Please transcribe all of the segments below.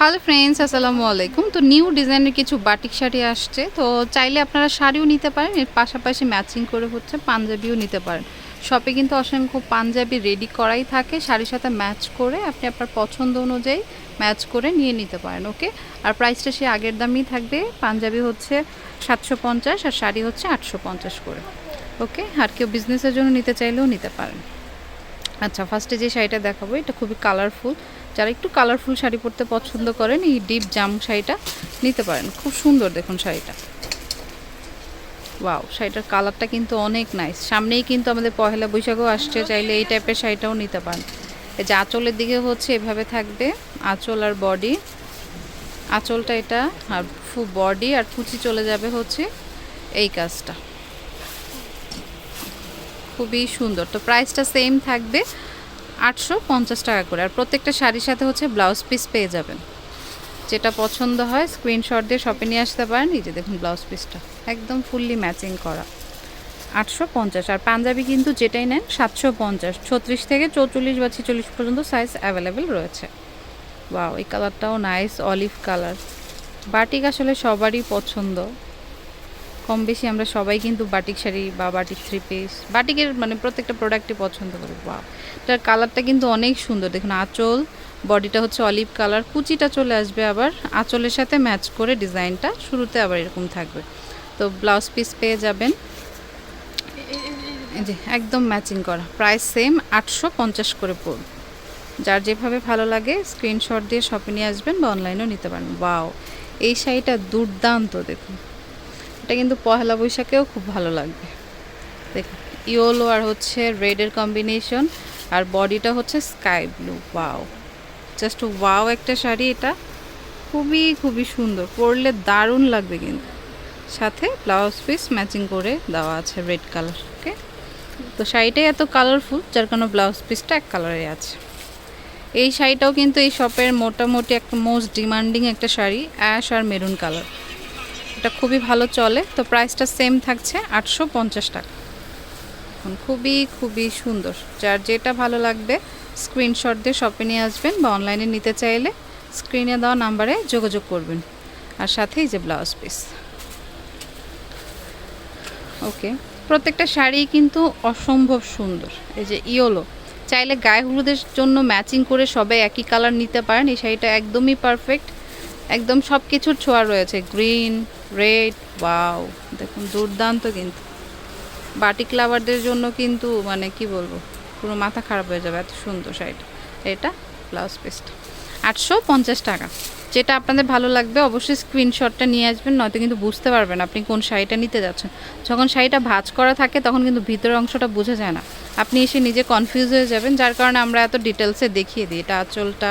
Hello friends আসসালামু আলাইকুম। তো নিউ ডিজাইনের কিছু বাটিক শাড়ি আসছে, তো চাইলে আপনারা শাড়িও নিতে পারেন। এর পাশাপাশি ম্যাচিং করে হচ্ছে পাঞ্জাবিও নিতে পারেন। শপে কিন্তু অসংখ্য পাঞ্জাবি রেডি করাই থাকে। শাড়ির সাথে ম্যাচ করে আপনি আপনার পছন্দ অনুযায়ী ম্যাচ করে নিয়ে নিতে পারেন ওকে আর প্রাইসটা সে আগের দামই থাকবে। পাঞ্জাবি হচ্ছে সাতশো পঞ্চাশ আর শাড়ি হচ্ছে আটশো পঞ্চাশ করে ওকে আর কেউ বিজনেসের জন্য নিতে চাইলেও নিতে পারেন। আচ্ছা ফার্স্টে যে শাড়িটা দেখাবো, এটা খুবই কালারফুল যারা একটু কালারফুল শাড়ি পরতে পছন্দ করেন, এই ডিপ জাম শাড়িটা নিতে পারেন। খুব সুন্দর দেখুন শাড়িটা। ওয়াও শাড়িটার কালারটা কিন্তু অনেক নাইস সামনেই কিন্তু আমাদের পহেলা বৈশাখও আসছে, চাইলে এই টাইপের শাড়িটাও নিতে পারেন। এই যে আঁচলের দিকে হচ্ছে, এভাবে থাকবে। আঁচল আর বডি আঁচলটা এটা, আর ফু বডি আর কুচি চলে যাবে হচ্ছে এই কাজটা। খুবই সুন্দর। তো প্রাইসটা সেম থাকবে আটশো পঞ্চাশ টাকা করে। আর প্রত্যেকটা শাড়ির সাথে হচ্ছে ব্লাউজ পিস পেয়ে যাবেন। যেটা পছন্দ হয় স্ক্রিনশট দিয়ে শপে নিয়ে আসতে পারেন। এই যে দেখুন ব্লাউজ পিসটা একদম ফুললি ম্যাচিং করা। আটশো পঞ্চাশ। আর পাঞ্জাবি কিন্তু যেটাই নেন, সাতশো পঞ্চাশ। ছত্রিশ থেকে চৌচল্লিশ বা ছেচল্লিশ পর্যন্ত সাইজ অ্যাভেলেবেল রয়েছে। ওয়াও এই কালারটাও নাইস অলিভ কালার বাটিক আসলে সবারই পছন্দ। কম বেশি আমরা সবাই কিন্তু বাটিক শাড়ি বা বাটিক থ্রি পিস বাটিকের মানে প্রত্যেকটা প্রোডাক্টই পছন্দ করি। বা এটার কালারটা কিন্তু অনেক সুন্দর। দেখুন, আঁচল বডিটা হচ্ছে অলিভ কালার কুচিটা চলে আসবে আবার আঁচলের সাথে ম্যাচ করে ডিজাইনটা শুরুতে আবার এরকম থাকবে। তো ব্লাউজ পিস পেয়ে যাবেন। যে, একদম ম্যাচিং করা। প্রাইস সেম আটশো পঞ্চাশ করে পড়বে। যার যেভাবে ভালো লাগে স্ক্রিনশট দিয়ে শপে নিয়ে আসবেন বা অনলাইনেও নিতে পারেন। বাও এই শাড়িটা দুর্দান্ত দেখুন। এটা কিন্তু পহেলা বৈশাখেও খুব ভালো লাগবে। দেখুন ইয়োলো আর হচ্ছে রেডের কম্বিনেশন আর বডিটা হচ্ছে sky blue wow just wow একটা শাড়ি এটা, খুবই খুবই সুন্দর। পরলে দারুণ লাগবে কিন্তু। সাথে ব্লাউজ পিস ম্যাচিং করে দেওয়া আছে রেড কালার ওকে তো শাড়িটাই এত কালারফুল যার কারণে ব্লাউজ পিসটা এক কালারে আছে। এই শাড়িটাও কিন্তু এই শপের মোটামুটি একটা মোস্ট ডিমান্ডিং একটা শাড়ি অ্যাশ আর মেরুন কালার এটা খুবই ভালো চলে। তো প্রাইসটা সেম থাকছে আটশো পঞ্চাশ টাকা। খুবই খুবই সুন্দর। যার যেটা ভালো লাগবে স্ক্রিনশট দিয়ে শপে নিয়ে আসবেন বা অনলাইনে নিতে চাইলে স্ক্রিনে দেওয়া নাম্বারে যোগাযোগ করবেন। আর সাথেই যে ব্লাউজ পিস ওকে প্রত্যেকটা শাড়ি কিন্তু অসম্ভব সুন্দর। এই যে ইয়োলো, চাইলে গায়ে হলুদের জন্য ম্যাচিং করে সবাই একই কালার নিতে পারেন। এই শাড়িটা একদমই পারফেক্ট একদম সব কিছুর ছোঁয়া রয়েছে। গ্রিন রেড ওয়াও দেখুন, দুর্দান্ত কিন্তু। বাটিক লাভারদের জন্য কিন্তু মানে কি বলব, পুরো মাথা খারাপ হয়ে যাবে, এত সুন্দর শাড়িটা। এটা ব্লাউজ পিসটা আটশো পঞ্চাশ টাকা। যেটা আপনাদের ভালো লাগবে, অবশ্যই স্ক্রিনশটটা নিয়ে আসবেন, নয়তো কিন্তু বুঝতে পারবেন আপনি কোন শাড়িটা নিতে যাচ্ছেন। যখন শাড়িটা ভাজ করা থাকে, তখন কিন্তু ভিতরের অংশটা বোঝা যায় না। আপনি এসে নিজে কনফিউজ হয়ে যাবেন, যার কারণে আমরা এত ডিটেলসে দেখিয়ে দিই। এটা আঁচলটা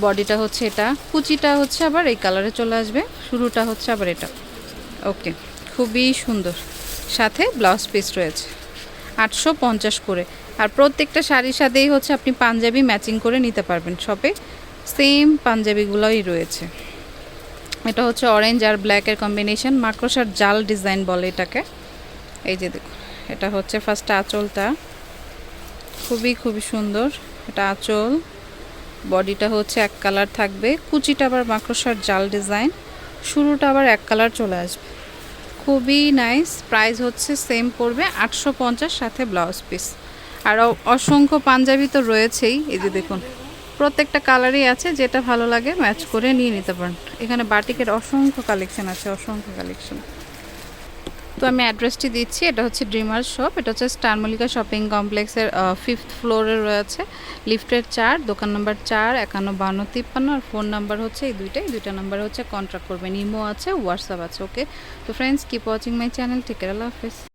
বডিটা হচ্ছে এটা। কুচিটা হচ্ছে আবার এই কালারে চলে আসবে। শুরুটা হচ্ছে আবার এটা। ওকে, খুবই সুন্দর। সাথে ব্লাউজ পিস রয়েছে। আটশো পঞ্চাশ করে। আর প্রত্যেকটা শাড়ির সাথেই হচ্ছে আপনি পাঞ্জাবি ম্যাচিং করে নিতে পারবেন শপে। সেম পাঞ্জাবিগুলোই রয়েছে। এটা হচ্ছে অরেঞ্জ আর ব্ল্যাকের কম্বিনেশন। মাকড়সার জাল ডিজাইন বলে এটাকে। এই যে দেখুন, এটা হচ্ছে ফার্স্ট আঁচলটা। খুবই খুবই সুন্দর। এটা আঁচল। বডিটা হচ্ছে এক কালার থাকবে। কুচিটা আবার মাকড়সার জাল ডিজাইন। শুরুটা আবার এক কালার চলে আসবে। খুবই নাইস। প্রাইস হচ্ছে সেম পড়বে আটশো পঞ্চাশ, সাথে ব্লাউজ পিস। আর অসংখ্য পাঞ্জাবি তো রয়েছেই। এই যে দেখুন, প্রত্যেকটা কালারই আছে। যেটা ভালো লাগে, ম্যাচ করে নিয়ে নিতে পারেন। এখানে বাটিকের অসংখ্য কালেকশন আছে, অসংখ্য কালেকশন। তো আমি অ্যাড্রেসটি দিচ্ছি, এটা হচ্ছে ড্রিমার শপ এটা হচ্ছে স্টার মলিকা শপিং কমপ্লেক্সের ফিফথ ফ্লোরে রয়েছে। লিফটের চার, দোকান নাম্বার চার, একান্ন, বান্ন, তিপ্পান্ন, আর ফোন নাম্বার হচ্ছে এই দুইটাই। দুইটা নাম্বার হচ্ছে কন্ট্যাক্ট করবেন। ইমো আছে হোয়াটসঅ্যাপ আছে ওকে তো friends keep watching my channel ঠিক আল্লাহ হাফেজ।